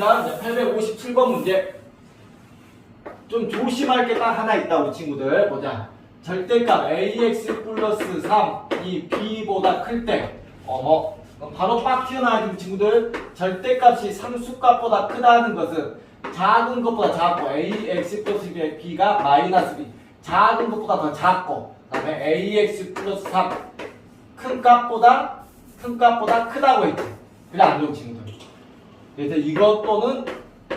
1번 문제. 좀 조심할 게 딱 하나 있다, 우리 친구들. 보자. 절대값 ax 플러스 3 이 b보다 클 때, 어머, 바로 빡 튀어나와야지, 우리 친구들. 절대값이 상수값보다 크다는 것은 작은 것보다 작고, ax 플러스 b가 마이너스 b. 작은 것보다 더 작고, 그 다음에 ax 플러스 3. 큰 값보다, 큰 값보다 크다고 했지. 그래, 안 좋은 친구들. 그래서 이것 또는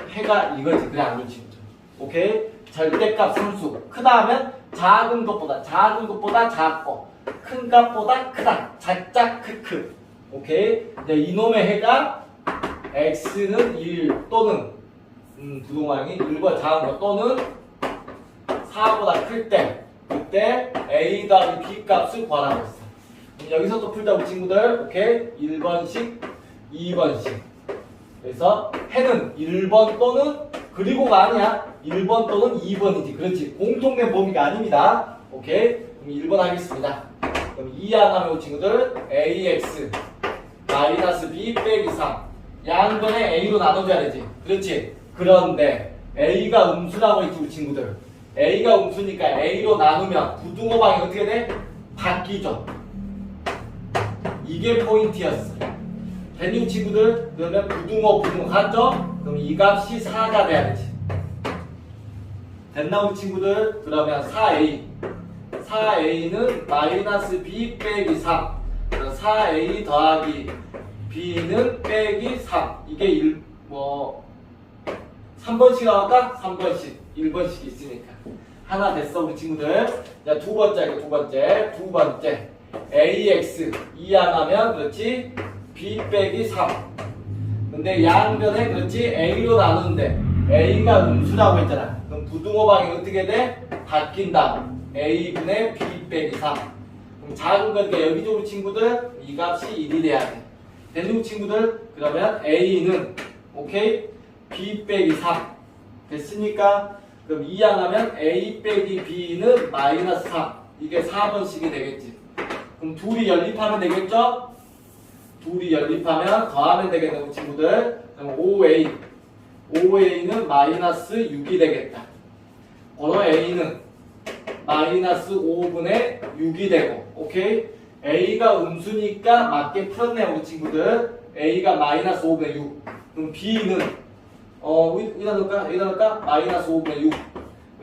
해가 이거지. 그래, 안 친구들. 오케이? 절대값 상수. 크다 하면 작은 것보다, 작은 것보다 작고, 큰 값보다 크다. 작작 크크. 오케이? 이제 이놈의 해가 x는 1 또는 음, 부동항이 1보다 작은 것 또는 4보다 클 때, 그때 a 더하기 b 값을 구하라고 했어. 여기서 또 풀자, 우리 친구들. 오케이? 1번씩, 2번씩. 그래서 해는 1번 또는 그리고가 아니야. 1번 또는 2번이지. 그렇지. 공통된 범위가 아닙니다. 오케이? 그럼 1번 하겠습니다. 그럼 2 하나면 친구들 ax 마이너스 b 빼기 3 양변에 a로 나눠줘야 되지. 그렇지. 그런데 a가 음수라고 했지 우리 친구들. a가 음수니까 a로 나누면 부등호 방이 어떻게 돼? 바뀌죠. 이게 포인트였어. 됐니 친구들? 그러면 부등호 부등호 같죠? 그럼 이 값이 4가 돼야 되지. 됐나 우리 친구들? 그러면 4a 4a는 마이너스 b 빼기 3 그럼 4a 더하기 b는 빼기 3 이게 1, 뭐 3번씩 나올까? 3번씩 1번씩 있으니까 하나 됐어 우리 친구들 자 두 번째 두 번째 두 번째 ax 2 하나면 그렇지 b 빼기 3 근데 양변에 그렇지 a로 나누는데 a가 음수라고 했잖아. 그럼 부등호 방이 어떻게 돼? 바뀐다. A분의 b 빼기 3 그럼 작은 거니까 여기 쪽 친구들 이 값이 1이 돼야 돼. 됐니 친구들? 그러면 a는 오케이? b 빼기 3 됐으니까? 그럼 2 하나면 a 빼기 b는 마이너스 3 이게 4번씩이 되겠지. 그럼 둘이 연립하면 되겠죠? 둘이 연립하면 더하면 되겠네 우리 친구들. 그럼 5a 5a는 마이너스 6이 되겠다. 번호 a는 마이너스 5분의 6이 되고 오케이? A가 음수니까 맞게 풀었네 우리 친구들. A가 마이너스 5분의 6 그럼 b는 어 여기다 넣을까? 여기다 넣을까? 마이너스 5분의 6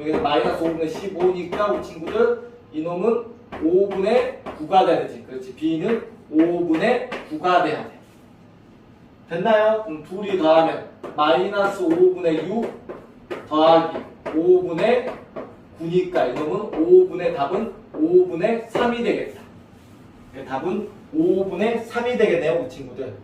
여기는 마이너스 5분의 15니까 우리 친구들 이놈은 5분의 9가 되지. 그렇지. B는 5분의 9가 돼야 돼. 됐나요? 그럼 둘이 더하면 마이너스 5분의 6 더하기 5분의 9니까 이놈은 5분의 답은 5분의 3이 되겠다. 네, 답은 5분의 3이 되겠네요 우리 친구들.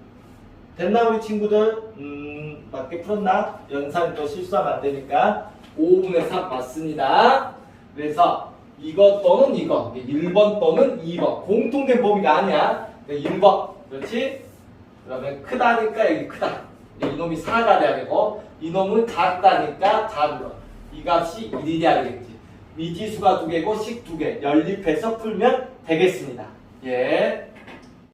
됐나 우리 친구들? 음 맞게 풀었나? 연산이 또 실수하면 안 되니까. 5분의 3 맞습니다. 그래서 이거 또는 이거 1번 또는 2번. 공통된 범위가 아니야. 1번. 그렇지? 그러면 크다니까 여기 크다. 이놈이 4가 돼야 되고 이놈은 작다니까 작은 거이 값이 1이 돼야 되겠지. 미지수가 두 개고 식 두 개. 연립해서 풀면 되겠습니다. 예.